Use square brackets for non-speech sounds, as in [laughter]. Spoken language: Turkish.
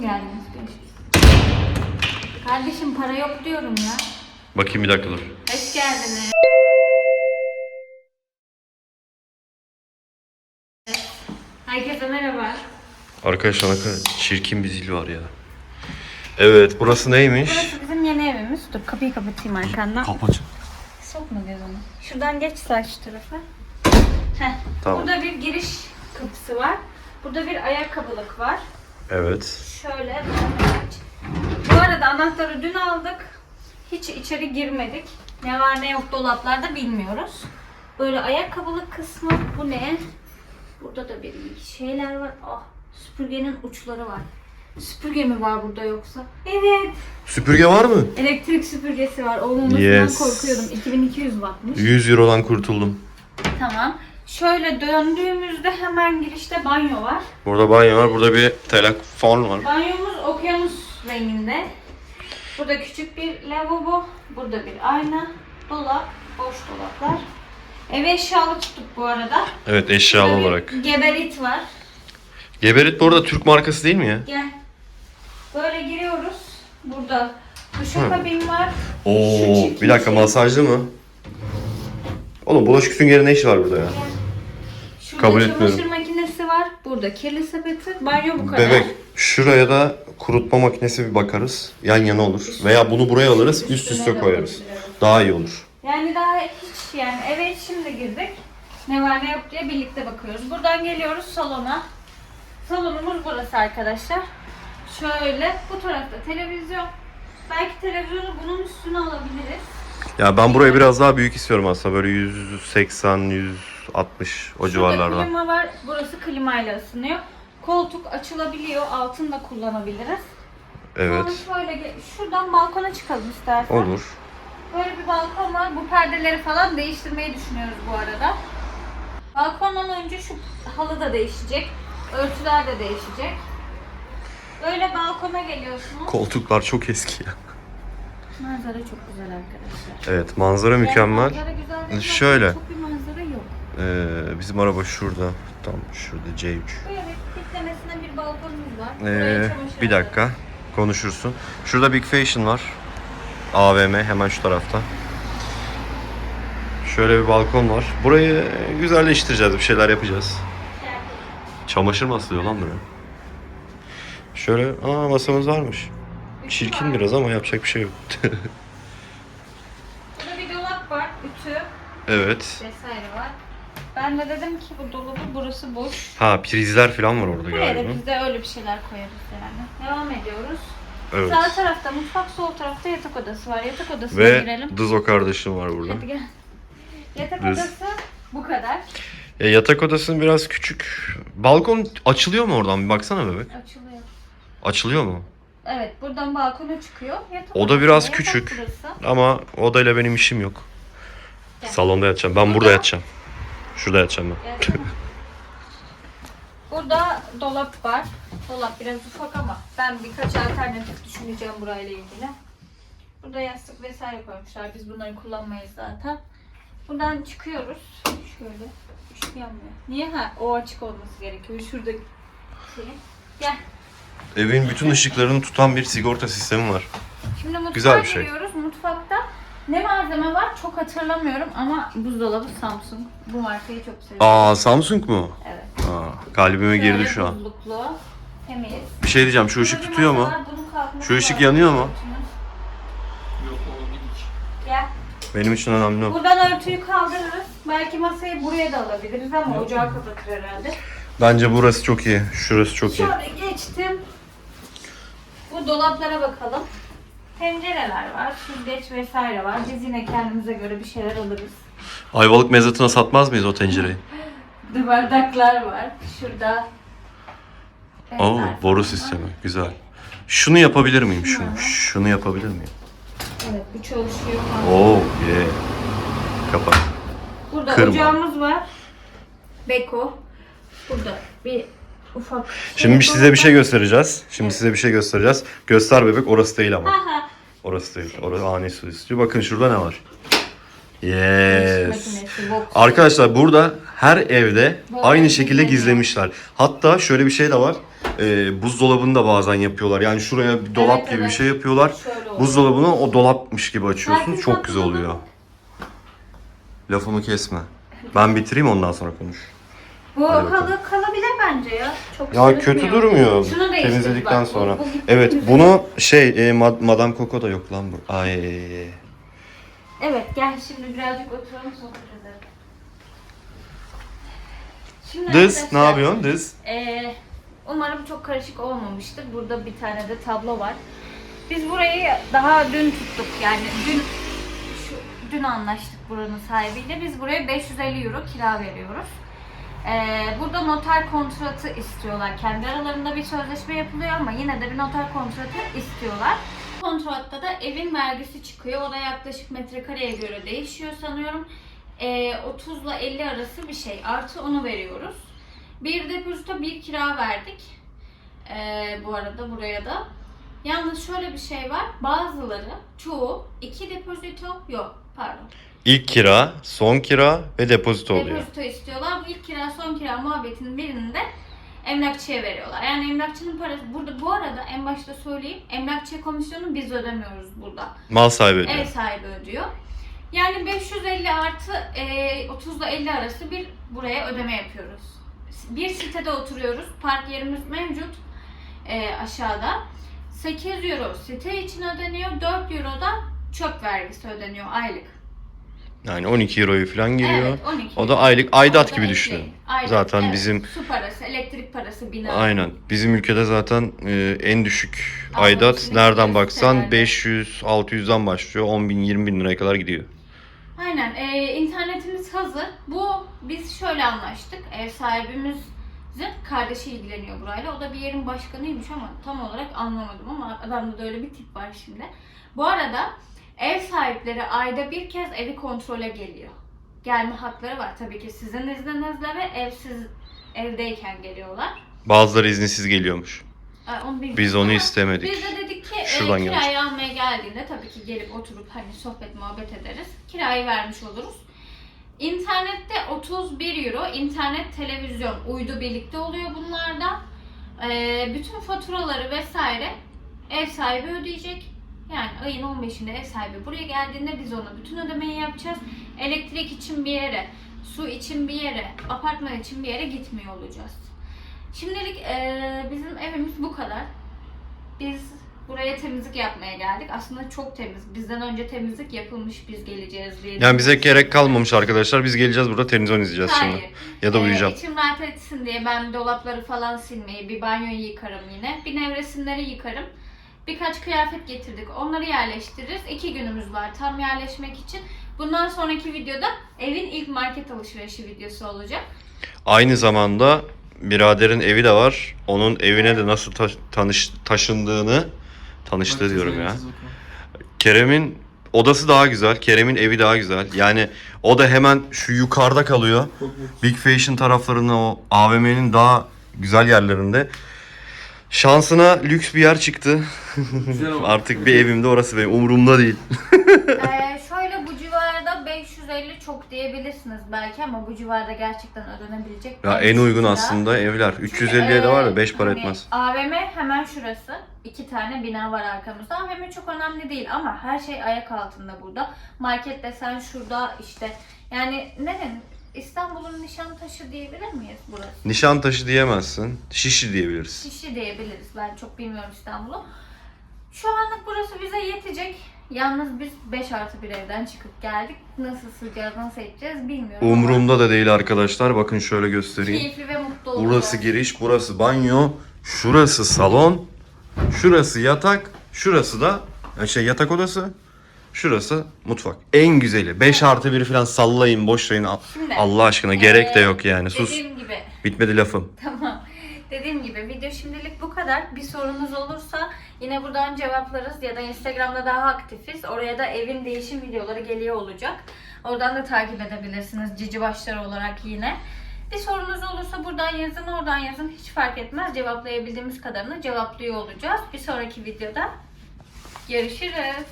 Görüşürüz. Kardeşim para yok diyorum ya. Bakayım bir dakika dur. Hoş geldiniz. Herkese merhaba. Arkadaşlar kadar çirkin bir zil var ya. Evet burası neymiş? Burası bizim yeni evimiz. Dur kapıyı kapatayım arkandan. Kapat. Sokma gözünü. Şuradan geç sağ şu tarafa. Heh. Tamam. Burada bir giriş kapısı var. Burada bir ayakkabılık var. Evet. Şöyle. Bu arada anahtarı dün aldık. Hiç içeri girmedik. Ne var ne yok dolaplarda bilmiyoruz. Böyle ayakkabılık kısmı. Bu ne? Burada da bir şeyler var. Ah süpürgenin uçları var. Süpürge mi var burada yoksa? Evet. Süpürge var mı? Elektrik süpürgesi var. Olmamasından Yes. korkuyordum. 2200 wattmış. 100 Euro'dan kurtuldum. Tamam. Şöyle döndüğümüzde hemen girişte banyo var. Burada banyo var. Burada bir telefon var. Banyomuz okyanus renginde. Burada küçük bir lavabo. Burada bir ayna. Dolap. Boş dolaplar. Ev eşyalı tuttuk bu arada. Evet eşyalı Burada bir olarak. Geberit var. Geberit bu arada Türk markası değil mi ya? Gel. Böyle giriyoruz. Burada duşakabin var. Şu Oo bir dakika şey. masajlı mı? Oğlum bulaşık süngeri ne işi var burada ya? Şurada Kabul çamaşır etmiyorum. makinesi var. Burada kirli sepeti. Banyo bu kadar. Bebek şuraya da kurutma makinesi bir bakarız. Yan yana olur. Veya bunu buraya alırız üst üste de koyarız. Daha iyi olur. Yani daha hiç yani eve şimdi girdik. Ne var ne yok diye birlikte bakıyoruz. Buradan geliyoruz salona. Salonumuz burası arkadaşlar. Şöyle bu tarafta televizyon. Belki televizyonu bunun üstüne alabiliriz. Ya ben burayı biraz daha büyük istiyorum aslında. Böyle 180, 160 o civarlarda. klima var. Burası klimayla ısınıyor. Koltuk açılabiliyor. Altını da kullanabiliriz. Evet. Sonra şöyle ge- şuradan balkona çıkalım istersen. Olur. Böyle bir balkon var. Bu perdeleri falan değiştirmeyi düşünüyoruz bu arada. Balkondan önce şu halı da değişecek. Örtüler de değişecek. Böyle balkona geliyorsunuz. Koltuklar çok eski ya. Manzara çok güzel arkadaşlar. Evet manzara Yani mükemmel. manzara güzel değil, Şöyle. Çok bir. Ee, bizim araba şurada. Tam şurada C3. Böyle diklemesine bir balkonumuz var. Ee, çamaşır bir dakika konuşursun. Şurada Big Fashion var. AVM hemen şu tarafta. Şöyle bir balkon var. Burayı güzelleştireceğiz, bir şeyler yapacağız. Çamaşır mı asılıyor lan buraya? Şöyle, aa masamız varmış. Çirkin biraz ama yapacak bir şey yok. Burada bir dolap var. Ütü evet. vesaire var. Ben de dedim ki bu dolabı burası boş. Ha prizler falan var orada Buraya da galiba. biz de öyle bir şeyler koyarız yani. Devam ediyoruz. Evet. Sağ tarafta mutfak, sol tarafta yatak odası var. Yatak odasına Ve girelim. Dızo kardeşim var burada. Hadi gel. Yatak Düz. odası bu kadar. E, yatak odasının biraz küçük. Balkon açılıyor mu oradan? Bir baksana bebek. Açılıyor. Açılıyor mu? Evet buradan balkona çıkıyor. Yatak O da odası, biraz yatak küçük. burası. Ama odayla benim işim yok. Gel. Salonda yatacağım. Ben burada Burada- yatacağım. Şurada yatacağım ben. [laughs] Burada dolap var. Dolap biraz ufak ama ben birkaç alternatif düşüneceğim burayla ilgili. Burada yastık vesaire koymuşlar. Biz bunları kullanmayız zaten. Buradan çıkıyoruz. Şöyle. Işık yanmıyor. Niye? Ha, o açık olması gerekiyor. Şurada şey. Gel. Evin bütün ışıklarını tutan bir sigorta sistemi var. Şimdi mutfağa Güzel bir şey. giriyoruz. Mutfakta ne malzeme var çok hatırlamıyorum ama buzdolabı Samsung. Bu markayı çok seviyorum. Aa Samsung mu? Evet. Aa, kalbime girdi şu an. buzluklu, temiz. Bir şey diyeceğim. Şu ışık tutuyor mu? bunun kalkması Şu ışık yanıyor mu? Gel. Benim için önemli o. Buradan örtüyü kaldırırız. Belki masayı buraya da alabiliriz ama ocağı kapatır herhalde. Bence burası çok iyi. Şurası çok iyi. Şöyle geçtim. Bu dolaplara bakalım. Pencereler var, süzgeç vesaire var. Biz yine kendimize göre bir şeyler alırız. Ayvalık mezatına satmaz mıyız o tencereyi? [laughs] Bardaklar var. Şurada. Oo, bezler boru falan sistemi. var. Güzel. Şunu yapabilir miyim? Şunu Şunu. yapabilir miyim? Evet, bu çalışıyor. Oo, yeah. Kapat. Burada Kırma. ocağımız var. Beko. Burada bir ufak... Şimdi biz size bir şey göster. göstereceğiz. Şimdi size bir şey göstereceğiz. Göster bebek orası değil ama. Aha. Orası değil. Orası ani su istiyor. Bakın şurada ne var? Yes. Arkadaşlar burada her evde aynı şekilde gizlemişler. Hatta şöyle bir şey de var. Ee, buzdolabını da bazen yapıyorlar. Yani şuraya bir dolap Evet, gibi bir evet. şey yapıyorlar. Şöyle oluyor. Buzdolabını o dolapmış gibi açıyorsun. Herkes Çok güzel oluyor. Lafımı kesme. Ben bitireyim ondan sonra konuş. Bu Hadi bakalım. halı kalabilir bence ya. Çok Ya kötü durmuyor Şunu değiştir temizledikten bak, bu- sonra. bu gitti Evet bunu şey e, Mad- Madame Coco da yok lan bu. Ay. Evet gel şimdi birazcık oturalım sohbet edelim. Şimdi Dız ne arkadaşlar, yapıyorsun Dız? Ee, umarım çok karışık olmamıştır. Burada bir tane de tablo var. Biz burayı daha dün tuttuk yani dün şu, dün anlaştık buranın sahibiyle. Biz buraya 550 euro kira veriyoruz. Ee, burada noter kontratı istiyorlar. Kendi aralarında bir sözleşme yapılıyor ama yine de bir noter kontratı istiyorlar. Kontratta da evin vergisi çıkıyor. O da yaklaşık metrekareye göre değişiyor sanıyorum. Ee, 30 ile 50 arası bir şey. Artı onu veriyoruz. Bir depozito bir kira verdik. Ee, bu arada buraya da. Yalnız şöyle bir şey var. Bazıları, çoğu iki depozito yok. Pardon. İlk kira, son kira ve depozito oluyor. Depozito istiyorlar. Bu ilk kira son kira muhabbetinin birinde emlakçıya veriyorlar. Yani emlakçının parası burada bu arada en başta söyleyeyim. Emlakçıya komisyonu biz ödemiyoruz burada. Mal sahibi ödüyor. Ev sahibi ödüyor. Yani 550 artı e, 30 ile 50 arası bir buraya ödeme yapıyoruz. Bir sitede oturuyoruz. Park yerimiz mevcut e, aşağıda. 8 euro site için ödeniyor. 4 euro da çöp vergisi ödeniyor aylık. Yani 12 euroyu falan geliyor. Evet, 12 O da aylık aidat gibi düşünün. Aylık, Zaten evet. bizim Su parası, elektrik parası, bina. aynen bizim ülkede zaten e, en düşük Ama aidat nereden baksan sitelerde. 500 600'dan başlıyor. 10 bin 20 bin liraya kadar gidiyor. Aynen. E, internetimiz hazır. Bu biz şöyle anlaştık. Ev sahibimizin kardeşi ilgileniyor burayla. O da bir yerin başkanıymış ama tam olarak anlamadım ama adamda da öyle bir tip var şimdi. Bu arada ev sahipleri ayda bir kez evi kontrole geliyor. Gelme hakları var tabii ki sizin izninizle ve evsiz evdeyken geliyorlar. Bazıları izinsiz geliyormuş. Ay, onu bilmiyorum Biz onu ama istemedik. Biz de dedik ki Şuradan e, gelmiş. kirayı almaya geldiğinde tabii ki gelip oturup hani sohbet muhabbet ederiz. Kirayı vermiş oluruz. İnternette 31 euro, internet, televizyon, uydu birlikte oluyor bunlarda. Ee, bütün faturaları vesaire ev sahibi ödeyecek. Yani ayın 15'inde ev sahibi buraya geldiğinde biz ona bütün ödemeyi yapacağız. Elektrik için bir yere, su için bir yere, apartman için bir yere gitmiyor olacağız. Şimdilik eee, bizim evimiz bu kadar. Biz buraya temizlik yapmaya geldik. Aslında çok temiz. Bizden önce temizlik yapılmış biz geleceğiz diye. Yani bize gerek kalmamış arkadaşlar. Biz geleceğiz burada televizyon izleyeceğiz Hayır. şimdi. Ya da Ee, uyuyacağım. içim rahat etsin diye ben dolapları falan silmeyi, bir banyoyu yıkarım yine. Bir nevresimleri yıkarım. Birkaç kıyafet getirdik. Onları yerleştiririz. İki günümüz var tam yerleşmek için. Bundan sonraki videoda evin ilk market alışverişi videosu olacak. Aynı zamanda biraderin evi de var. Onun evine de nasıl ta- tanış taşındığını tanıştığı diyorum ya. Kerem'in odası daha güzel. Kerem'in evi daha güzel. Yani o da hemen şu yukarıda kalıyor. Big Fashion taraflarında o AVM'nin daha güzel yerlerinde. Şansına lüks bir yer çıktı. Güzel oldu. Artık bir evimde orası benim umurumda değil. [laughs] Ee, şöyle bu civarda 550 çok diyebilirsiniz belki ama bu civarda gerçekten ödenebilecek. Ya en uygun kira. aslında evler. Çünkü, 350'ye de var da e, 5 para hani etmez. AVM hemen şurası. İki tane bina var arkamızda. AVM çok önemli değil ama her şey ayak altında burada. Market desen şurada işte. Yani ne denir? İstanbul'un Nişantaşı diyebilir miyiz burası? Nişantaşı diyemezsin. Şişi diyebiliriz. Şişi diyebiliriz. Ben çok bilmiyorum İstanbul'u. Şu anlık burası bize yetecek. Yalnız biz 5 artı bir evden çıkıp geldik. Nasıl sığacağız, nasıl edeceğiz bilmiyorum. Umurumda da değil arkadaşlar. Bakın şöyle göstereyim. Keyifli ve mutlu olacağız. Burası giriş, burası banyo, şurası salon, şurası yatak, şurası da e, şey yatak odası, şurası mutfak. En güzeli. 5 artı 1 falan sallayın, boşlayın. Al- Şimdi, Allah aşkına gerek de yok yani. Sus. Dediğim gibi Bitmedi lafım. [laughs] Tamam. Dediğim gibi video şimdilik bu kadar. Bir sorunuz olursa yine buradan cevaplarız ya da Instagram'da daha aktifiz. Oraya da evin değişim videoları geliyor olacak. Oradan da takip edebilirsiniz cici başları olarak yine. Bir sorunuz olursa buradan yazın, oradan yazın. Hiç fark etmez. Cevaplayabildiğimiz kadarını cevaplıyor olacağız. Bir sonraki videoda görüşürüz.